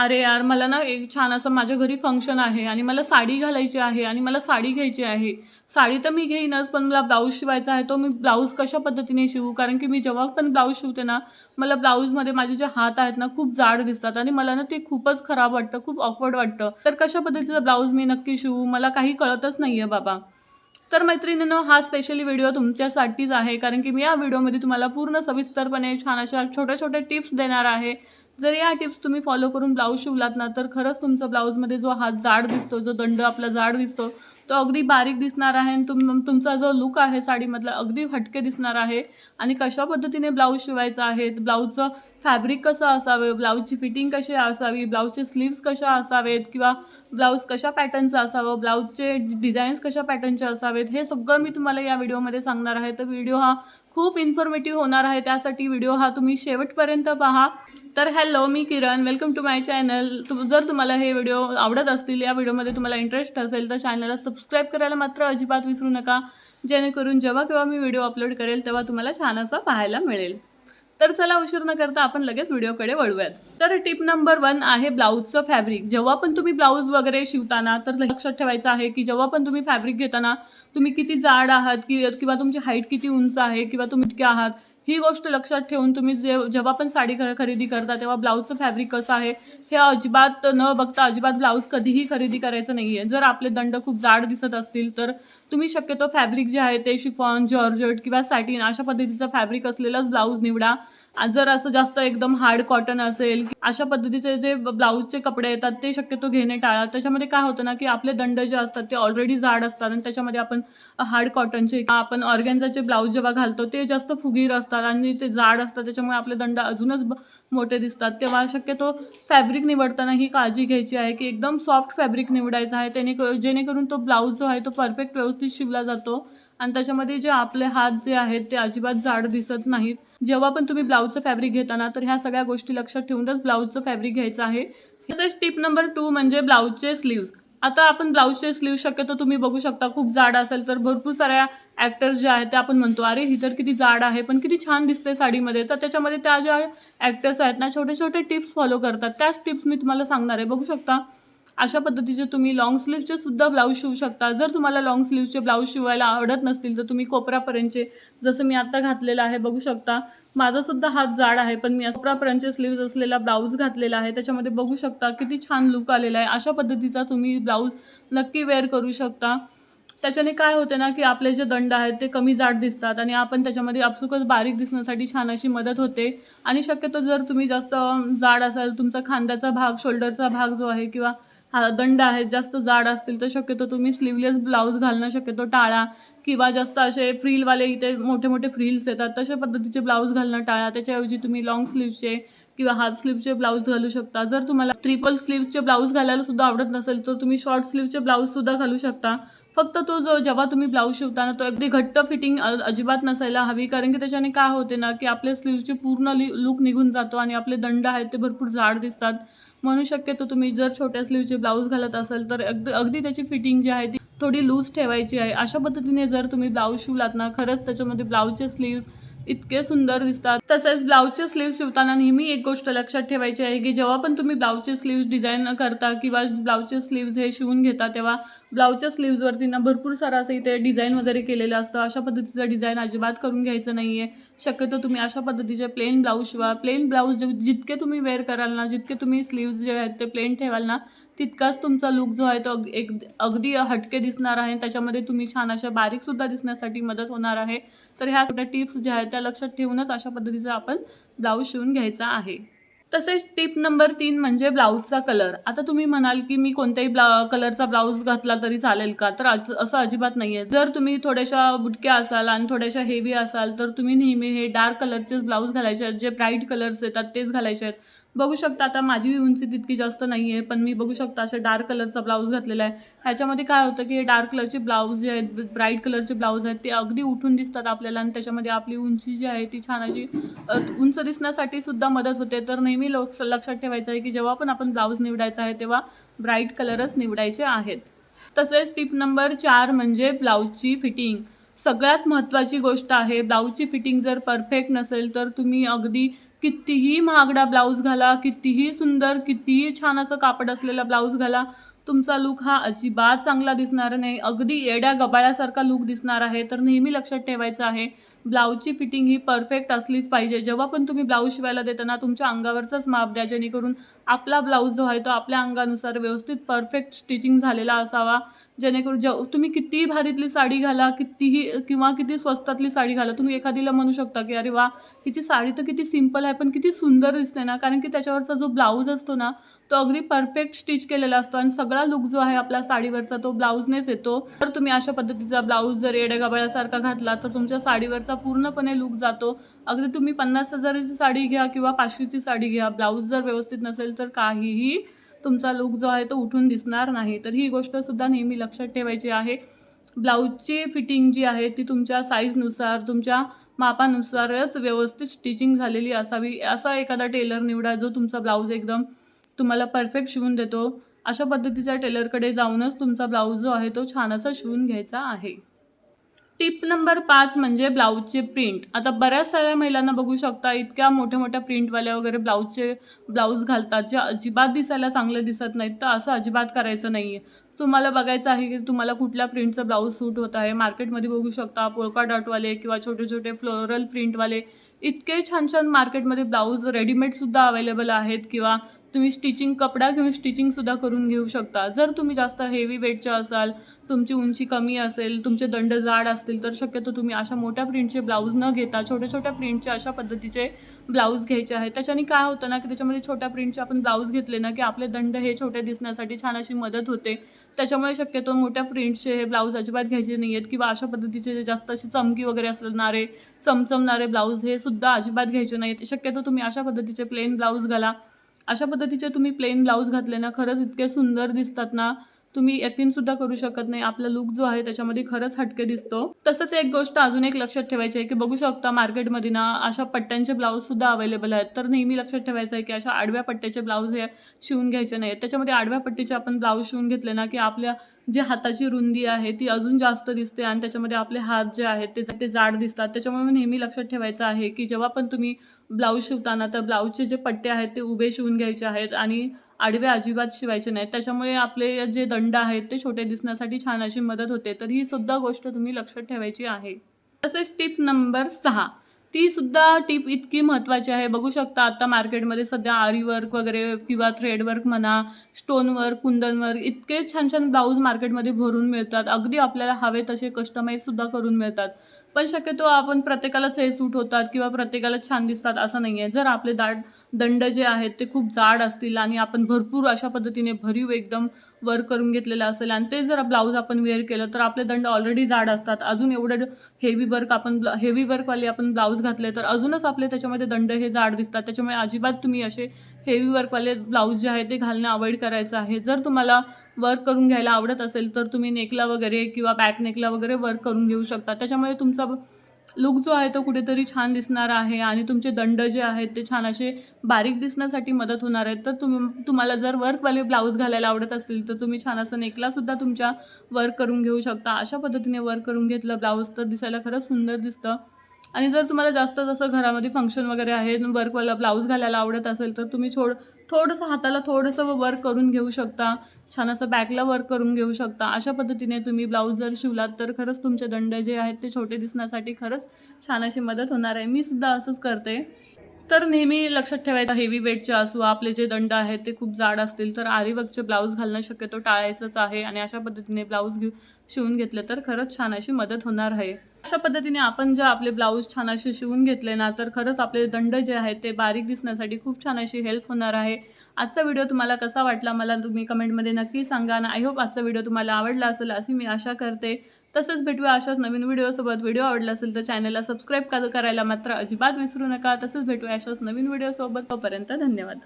अरे यार मला ना एक छान असं माझ्या घरी फंक्शन आहे आणि मला साडी घालायची आहे आणि मला साडी घ्यायची आहे. साडी तर मी घेईनच पण मला ब्लाऊज शिवायचा आहे तो मी ब्लाऊज कशा पद्धतीने शिवू? कारण की मी जेव्हा पण ब्लाऊज शिवते ना मला ब्लाऊजमध्ये माझे जे हात आहेत ना खूप जाड दिसतात आणि मला ना ते खूपच खराब वाटतं खूप ऑकवर्ड वाटतं. तर कशा पद्धतीचं ब्लाऊज मी नक्की शिवू? मला काही कळतच नाही आहे बाबा. तर मैत्रिणींनो हा स्पेशली व्हिडिओ तुमच्यासाठीच आहे कारण की मी या व्हिडिओमध्ये तुम्हाला पूर्ण सविस्तरपणे छान अशा छोट्या छोट्या टिप्स देणार आहे. जर या टिप्स तुम्ही फॉलो करून ब्लाऊज शिवलात ना तर खरंच तुमचा ब्लाऊजमध्ये जो हात जाड दिसतो जो दंड आपला जाड दिसतो तो अगदी बारीक दिसणार आहे आणि तुम तुमचा जो लुक आहे साडीमधला अगदी हटके दिसणार आहे. आणि कशा पद्धतीने ब्लाऊज शिवायचा आहे? ब्लाऊजचं फॅब्रिक कसं असावं? ब्लाऊजची फिटिंग कशी असावी? ब्लाऊजचे स्लीव्स कशा असावेत? किंवा ब्लाऊज कशा पॅटर्नचं असावं? ब्लाऊजचे डिझाईन्स कशा पॅटर्नचे असावेत? हे सगळं मी तुम्हाला या व्हिडिओमध्ये सांगणार आहे. तर व्हिडिओ हा खूप इन्फॉर्मेटिव्ह होणार आहे. त्यासाठी व्हिडिओ हा तुम्ही शेवटपर्यंत पहा. तर hello me Kiran. Welcome to my channel जर तुम्हाला हे व्हिडिओ आवडत असतील या व्हिडिओमध्ये तुम्हाला इंटरेस्ट असेल तर चॅनलला सबस्क्राईब करायला मात्र अजिबात विसरू नका. जेणेकरून जेव्हा केव्हा मी व्हिडिओ अपलोड करेल तेव्हा तुम्हाला छान असा पाहायला मिळेल. तर चला उशीर न करता आपण लगेच व्हिडिओकडे वळूयात. तर टिप नंबर वन आहे ब्लाऊजचं फॅब्रिक. जेव्हा पण तुम्ही ब्लाऊज वगैरे शिवताना तर लक्षात ठेवायचं आहे की जेव्हा पण तुम्ही फॅब्रिक घेताना तुम्ही किती जाड आहात की किंवा तुमची हाईट किती उंच आहे किंवा तुम्ही इतके आहात ही गोष्ट लक्षात ठेवून तुम्ही जे जेव्हा पण साडी ख- खरेदी करता तेव्हा ब्लाऊजचं फॅब्रिक कसं आहे हे अजिबात न बघता अजिबात ब्लाऊज कधीही खरेदी करायचं नाही आहे जर आपले दंड खूप जाड दिसत असतील तर तुम्ही शक्यतो फॅब्रिक जे आहे ते शिफॉन जॉर्जट किंवा सॅटिन अशा पद्धतीचं फॅब्रिक असलेलंच ब्लाऊज निवडा. जर असं जास्त एकदम हार्ड कॉटन असेल अशा पद्धतीचे जे ब्लाऊजचे कपडे येतात ते शक्यतो घेणे टाळा. त्याच्यामध्ये काय होतं ना की आपले दंड जे असतात ते ऑलरेडी जाड असतात आणि त्याच्यामध्ये आपण हार्ड कॉटनचे किंवा आपण ऑर्गेन्झाचे ब्लाऊज जेव्हा घालतो ते जास्त फुगीर असतात आणि ते जाड असतात. त्याच्यामुळे आपले दंड अजूनच मोठे दिसतात. तेव्हा शक्यतो फॅब्रिक निवडताना ही काळजी घ्यायची आहे की एकदम सॉफ्ट फॅब्रिक निवडायचं आहे. त्याने जेणेकरून तो ब्लाऊज जो आहे तो परफेक्ट व्यवस्थित शिवला जातो. आणि त्याच्यामध्ये जे आपले हात जे आहेत ते अजिबात जाड दिसत नाहीत. जेव्हा पण तुम्ही ब्लाऊजचं फॅब्रिक घेताना तर ह्या सगळ्या गोष्टी लक्षात ठेवूनच ब्लाऊजचं फॅब्रिक घ्यायचं आहे. तसेच टिप नंबर टू म्हणजे ब्लाऊजचे स्लीव्ज आता आपण ब्लाऊजचे स्लीव शक्यतो तुम्ही बघू शकता खूप जाड असेल तर भरपूर साऱ्या ॲक्टर्स जे आहेत ते आपण म्हणतो अरे ही तर किती जाड आहे पण किती छान दिसते साडीमध्ये. तर त्याच्यामध्ये त्या ज्या ॲक्टर्स आहेत ना छोटे छोटे टिप्स फॉलो करतात. त्याच टिप्स मी तुम्हाला सांगणार आहे. बघू शकता अशा पद्धतीचे तुम्ही लॉंग स्लीवचे सुद्धा ब्लाऊज शिवू शकता. जर तुम्हाला लॉंग स्लीवचे ब्लाऊज शिवायला आवडत नसतील तर तुम्ही कोपरापर्यंतचे जसं मी आता घातलेलं आहे बघू शकता. माझा सुद्धा हात जाड आहे पण मी कोपरापर्यंतचे स्लीव्ज असलेला ब्लाऊज घातलेला आहे. त्याच्यामध्ये बघू शकता किती छान लुक आलेला आहे. अशा पद्धतीचा तुम्ही ब्लाऊज नक्की वेअर करू शकता. त्याच्याने काय होते ना की आपले जे दंड आहेत ते कमी जाड दिसतात आणि आपण त्याच्यामध्ये आपसुकच बारीक दिसण्यासाठी छान अशी मदत होते. आणि शक्यतो जर तुम्ही जास्त जाड असाल तुमचा खांद्याचा भाग शोल्डरचा भाग जो आहे किंवा हा दंड आहेत जास्त जाड असतील तर शक्यतो तुम्ही स्लीवलेस ब्लाऊज घालणं शक्यतो टाळा. किंवा जास्त असे फ्रीलवाले इथे मोठे मोठे फ्रील्स येतात तशा पद्धतीचे ब्लाऊज घालणं टाळा. त्याच्याऐवजी तुम्ही लॉंग स्लीवचे किंवा हाफ स्लीवचे ब्लाऊज घालू शकता. जर तुम्हाला ट्रिपल स्लीवचे ब्लाऊज घालायला सुद्धा आवडत नसेल तर तुम्ही शॉर्ट स्लीवचे ब्लाऊज सुद्धा घालू शकता. फक्त तो जो जेव्हा तुम्ही ब्लाऊज शिवताना तो अगदी घट्ट फिटिंग अजिबात नसायला हवी. कारण की त्याच्याने काय होते ना की आपल्या स्लीवचे पूर्ण लुक निघून जातो आणि आपले दंड आहेत ते भरपूर जाड दिसतात. म्हणू शक्यतो तुम्ही जर छोट्या स्लीवचे ब्लाऊज घालत असाल तर अगदी अगदी त्याची फिटिंग जी आहे ती थोडी लूज ठेवायची आहे. अशा पद्धतीने जर तुम्ही ब्लाऊज शिवलात ना खरंच त्याच्यामध्ये ब्लाऊजचे स्लीव्स इतके सुंदर दिसतात. तसेच ब्लाऊजचे स्लीव्स शिवताना नेहमी एक गोष्ट लक्षात ठेवायची आहे की जेव्हा पण तुम्ही ब्लाऊजचे स्लीव्ह डिझाईन करता किंवा ब्लाऊजचे स्लीव्स हे शिवून घेता तेव्हा ब्लाऊजच्या स्लीव्हवरती ना भरपूर सारा असं इथे डिझाईन वगैरे केलेलं असतं. अशा पद्धतीचं डिझाईन अजिबात करून घ्यायचं नाही आहे शक्यतो तुम्ही अशा पद्धतीचे प्लेन ब्लाऊज शिवा. प्लेन ब्लाऊज जितके तुम्ही वेअर कराल ना जितके तुम्ही स्लीव्स जे आहेत ते प्लेन ठेवाल ना तितकाच तुमचा लुक जो आहे तो एक अगदी हटके दिसणार आहे. त्याच्यामध्ये तुम्ही छान अशा बारीकसुद्धा दिसण्यासाठी मदत होणार आहे. तर ह्या सगळ्या टिप्स ज्या आहेत त्या लक्षात ठेवूनच अशा पद्धतीचा आपण ब्लाऊज शिवून घ्यायचा आहे. तसेच टिप नंबर तीन म्हणजे ब्लाऊजचा कलर आता तुम्ही म्हणाल की मी कोणत्याही ब्ला कलरचा ब्लाऊज घातला तरी चालेल का? तर आज- असं अजिबात नाही आहे जर तुम्ही थोड्याशा बुटक्या असाल आणि थोड्याशा हेवी असाल तर तुम्ही नेहमी हे डार्क कलरचेच ब्लाऊज घालायचे आहेत. जे ब्राईट कलर्स येतात तेच घालायचे आहेत. बघू शकता आता माझी उंची तितकी जास्त नाही आहे पण मी बघू शकता अशा डार्क कलरचा ब्लाऊज घातलेला आहे. ह्याच्यामध्ये काय होतं की हे डार्क कलरचे ब्लाऊज जे आहेत ब्राईट कलरचे ब्लाऊज आहेत ते अगदी उठून दिसतात आपल्याला आणि त्याच्यामध्ये आपली उंची जी आहे ती छान अशी उंच दिसण्यासाठी सुद्धा मदत होते. तर नेहमी लोक लक्षात ठेवायचं आहे की जेव्हा पण आपण ब्लाऊज निवडायचा आहे तेव्हा ब्राईट कलरच निवडायचे आहेत. तसेच टिप नंबर चार म्हणजे ब्लाऊजची फिटिंग सगळ्यात महत्त्वाची गोष्ट आहे ब्लाऊजची फिटिंग जर परफेक्ट नसेल तर तुम्ही अगदी कितीही महागडा ब्लाऊज घाला कितीही सुंदर कितीही छान असं कापड असलेला ब्लाऊज घाला तुमचा लुक हा अजिबात चांगला दिसणार नाही. अगदी येड्या गबाळ्यासारखा लुक दिसणार आहे. तर नेहमी लक्षात ठेवायचं आहे ब्लाऊजची फिटिंग ही परफेक्ट असलीच पाहिजे. जेव्हा पण तुम्ही ब्लाऊज शिवायला देताना तुमच्या अंगावरचाच माप द्या जेणेकरून आपला ब्लाऊज जो आहे तो आपल्या अंगानुसार व्यवस्थित परफेक्ट स्टिचिंग झालेला असावा. जेणेकरून जेव तुम्ही कितीही भारीतली साडी घाला कितीही किंवा किती स्वस्तातली साडी घाला तुम्ही एखादीला म्हणू शकता की अरे वा हिची साडी तर किती सिंपल आहे पण किती सुंदर दिसते ना. कारण की त्याच्यावरचा जो ब्लाऊज असतो ना तो अगदी परफेक्ट स्टिच केलेला असतो आणि सगळा लुक जो आहे आपल्या साडीवरचा तो ब्लाऊजनेच येतो. तर तुम्ही अशा पद्धतीचा ब्लाऊज जर येड्या घातला तर तुमच्या साडीवरचा पूर्णपणे लुक जातो. अगदी तुम्ही पन्नास हजाराची साडी घ्या किंवा पाचशेची साडी घ्या ब्लाऊज जर व्यवस्थित नसेल तर काहीही तुमचा लुक जो आहे तो उठून दिसणार नाही. तर ही गोष्टसुद्धा नेहमी लक्षात ठेवायची आहे. ब्लाऊजची फिटिंग जी आहे ती तुमच्या साईजनुसार तुमच्या मापानुसारच व्यवस्थित स्टिचिंग झालेली असावी. असा एखादा टेलर निवडा जो तुमचा ब्लाऊज एकदम तुम्हाला परफेक्ट शिवून देतो. अशा पद्धतीच्या टेलरकडे जाऊनच तुमचा ब्लाऊज जो आहे तो छान असा शिवून घ्यायचा आहे. टिप नंबर पाच म्हणजे ब्लाऊजचे प्रिंट. आता बऱ्याच साऱ्या महिलांना बघू शकता इतक्या मोठ्या मोठ्या प्रिंटवाल्या वगैरे ब्लाऊजचे ब्लाऊज घालतात जे अजिबात दिसायला चांगले दिसत नाहीत तर असं अजिबात करायचं नाही आहे तुम्हाला बघायचं आहे की तुम्हाला कुठल्या प्रिंटचं ब्लाऊज सूट होत आहे. मार्केटमध्ये बघू शकता पोळका डॉटवाले किंवा छोटे छोटे फ्लोरल प्रिंटवाले इतके छान छान मार्केटमध्ये ब्लाऊज रेडीमेडसुद्धा अवेलेबल आहेत किंवा तुम्ही स्टिचिंग कपडा घेऊन स्टिचिंगसुद्धा करून घेऊ शकता. जर तुम्ही जास्त हेवी वेटचे असाल तुमची उंची कमी असेल तुमचे दंड जाड असतील तर शक्यतो तुम्ही अशा मोठ्या प्रिंटचे ब्लाऊज न घेता छोट्या छोट्या प्रिंटचे अशा पद्धतीचे ब्लाऊज घ्यायचे आहेत. त्याच्याने काय होतं ना की त्याच्यामध्ये छोट्या प्रिंटचे आपण ब्लाऊज घेतले ना की आपले दंड हे छोटे दिसण्यासाठी छान अशी मदत होते. त्याच्यामुळे शक्यतो मोठ्या प्रिंटचे हे ब्लाऊज अजिबात घ्यायचे नाही आहेत किंवा अशा पद्धतीचे जे जास्त अशी चमकी वगैरे असणारे चमचमणारे ब्लाऊज हे सुद्धा अजिबात घ्यायचे नाहीत शक्यतो तुम्ही अशा पद्धतीचे प्लेन ब्लाऊज घाला. अशा पद्धतीचे तुम्ही प्लेन ब्लाऊज घातले ना खरंच इतके सुंदर दिसतात ना. तुम्ही यकीन सुद्धा करू शकत नाही. आपला लुक जो आहे त्याच्यामध्ये खरंच हटके दिसतो. तसंच एक गोष्ट अजून एक लक्षात ठेवायची आहे की बघू शकता मार्केटमध्ये ना अशा पट्ट्यांचे ब्लाऊज सुद्धा अवेलेबल आहेत. तर नेहमी लक्षात ठेवायचं आहे की अशा आडव्या पट्ट्याचे ब्लाऊज हे शिवून घ्यायचे नाहीत. त्याच्यामध्ये आडव्या पट्टीचे आपण ब्लाऊज शिवून घेतले ना की आपल्या जी हाताची रुंदी आहे ती अजून जास्त दिसते आणि त्याच्यामध्ये आपले हात जे आहेत ते ते जाड दिसतात. त्याच्यामुळे नेहमी लक्षात ठेवायचं आहे की जेव्हा पण तुम्ही ब्लाऊज शिवताना तर ब्लाऊजचे जे पट्टे आहेत ते उभे शिवून घ्यायचे आहेत आणि आडवे अजिबात शिवायचे नाहीत. त्याच्यामुळे आपले जे दंड आहेत ते छोटे दिसण्यासाठी छान अशी मदत होते. तर ही सुद्धा गोष्ट तुम्ही लक्षात ठेवायची आहे. तसेच टिप नंबर सहा. ती सुद्धा टिप इतकी महत्त्वाची आहे. बघू शकता आता मार्केटमध्ये सध्या आरी वर्क वगैरे किंवा थ्रेड वर्क म्हणा स्टोन वर्क कुंदन वर्क इतके छान छान ब्लाऊज मार्केटमध्ये भरून मिळतात. अगदी आपल्याला हवे तसे कस्टमाईजसुद्धा करून मिळतात. पण शक्यतो आपण प्रत्येकालाच हे सूट होतात किंवा प्रत्येकालाच छान दिसतात असं नाही आहे जर आपले दाट दंड जे आहेत ते खूप जाड असतील आणि आपण भरपूर अशा पद्धतीने भरीव एकदम वर्क करून घेतलेलं असेल. आणि ते जर ब्लाऊज आपण वेअर केलं तर आपले दंड ऑलरेडी जाड असतात. अजून एवढं हेवी वर्क आपण हेवी वर्कवाले आपण ब्लाऊज घातले तर अजूनच आपले त्याच्यामध्ये दंड हे जाड दिसतात. त्याच्यामुळे अजिबात तुम्ही असे हेवी वर्कवाले ब्लाऊज जे आहे ते घालणं अवॉइड करायचं आहे. जर तुम्हाला वर्क करून घ्यायला आवडत असेल तर तुम्ही नेकला वगैरे किंवा बॅक नेकला वगैरे वर्क करून घेऊ शकता. त्याच्यामुळे तुमचा लुक जो आहे तो कुठेतरी छान दिसणार आहे आणि तुमचे दंड जे आहेत ते छान असे बारीक दिसण्यासाठी मदत होणार आहेत. तर तुम तुम्हाला जर वर्कवाले ब्लाऊज घालायला आवडत असतील तर तुम्ही छान असं नेकलासुद्धा तुमच्या वर्क करून घेऊ शकता. अशा पद्धतीने वर्क करून घेतलं ब्लाऊज तर दिसायला खरंच सुंदर दिसतं. आणि जर तुम्हाला जास्त जसं घरामध्ये फंक्शन वगैरे आहे वर्कवाला ब्लाऊज घालायला आवडत असेल तर तुम्ही छोड थोडंसं हाताला थोडंसं वर्क करून घेऊ शकता. छान असं बॅकला वर्क करून घेऊ शकता. अशा पद्धतीने तुम्ही ब्लाऊज जर शिवलात तर खरंच तुमचे दंड जे आहेत ते छोटे दिसण्यासाठी खरंच छान अशी मदत होणार आहे. मी सुद्धा असंच करते. तर नेहमी लक्षात ठेवायचं हेवी वेटचे असो आपले जे दंड आहेत ते खूप जाड असतील तर आरीवर्कचे ब्लाऊज घालणं शक्यतो टाळायचंच आहे. आणि अशा पद्धतीने ब्लाऊज घेऊ शिवून घेतलं तर खरंच छान अशी मदत होणार आहे. अशा पद्धतीने आपण जर आपले ब्लाऊज छान असे शिवून घेतले ना तर खरंच आपले दंड जे आहेत ते बारीक दिसण्यासाठी खूप छान अशी हेल्प होणार आहे. आजचा व्हिडिओ तुम्हाला कसा वाटला मला तुम्ही कमेंटमध्ये नक्की सांगा आणि आय होप आजचा व्हिडिओ तुम्हाला आवडला असेल अशी मी आशा करते. तसंच भेटूया अशाच नवीन व्हिडिओसोबत व्हिडिओ आवडला असेल तर चॅनलला सबस्क्राईब करायला मात्र अजिबात विसरू नका. तसंच भेटूया अशाच नवीन व्हिडिओसोबत तोपर्यंत धन्यवाद.